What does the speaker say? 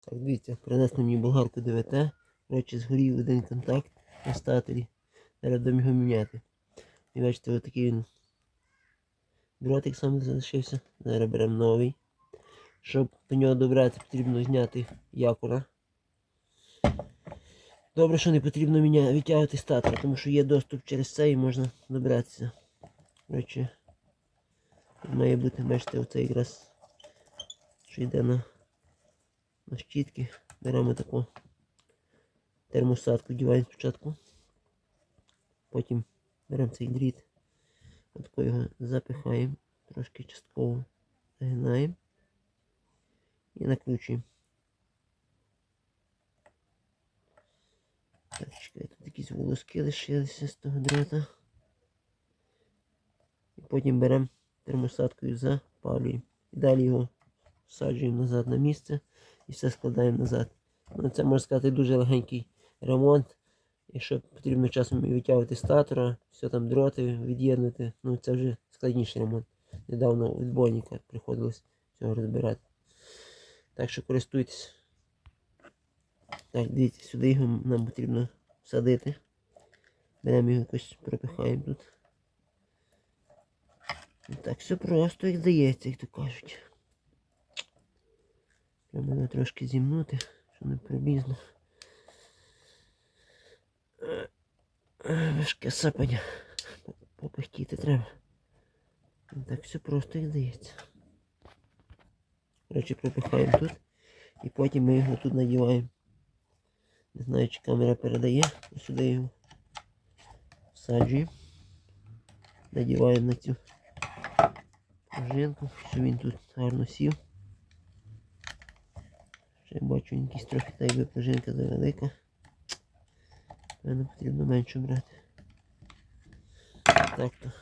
Так, дивіться, принесли мені болгарку ДВТ. Речі, згорів один контакт на статері. Зараз будемо його міняти. І бачите, отакий він дротик саме залишився. Зараз беремо новий. Щоб до нього добратися, потрібно зняти якора. Добре, що не потрібно міня... відтягувати статор, тому що є доступ через це і можна добратися. Речі, має бути, бачите, оце якраз що йде на, на щітки. Беремо таку термосадку, діваємо спочатку. Потім беремо цей дріт, отако його запихаємо, трошки частково загинаємо і накручуємо. Так, чекай, тут якісь волоски лишилися з того дрота. І потім беремо термосадкою запалюємо. І далі його всаджуємо назад на місце і все складаємо назад. Ну, це можна сказати дуже легенький ремонт. Якщо потрібно часом і витягувати статора, все там дроти від'єднати, ну це вже складніший ремонт. Недавно від Боніка приходилось цього розбирати. Так що користуйтесь. Так, дивіться, сюди його нам потрібно всадити. Беремо його якось пропихаємо тут. Так, все просто, як здається, як то кажуть. Треба його трошки зімнути, щоб не прибізно. Важке сапання. Попихтіти треба. Так, все просто як здається. Коротше, пропихаємо тут. І потім ми його тут надіваємо. Не знаю, чи камера передає. Сюди його всаджуємо. Надіваємо на цю пружинку, щоб він тут гарно сів. Ще бачу якісь трохи та якби пружинка завелика. Мене потрібно менше брати. Так то.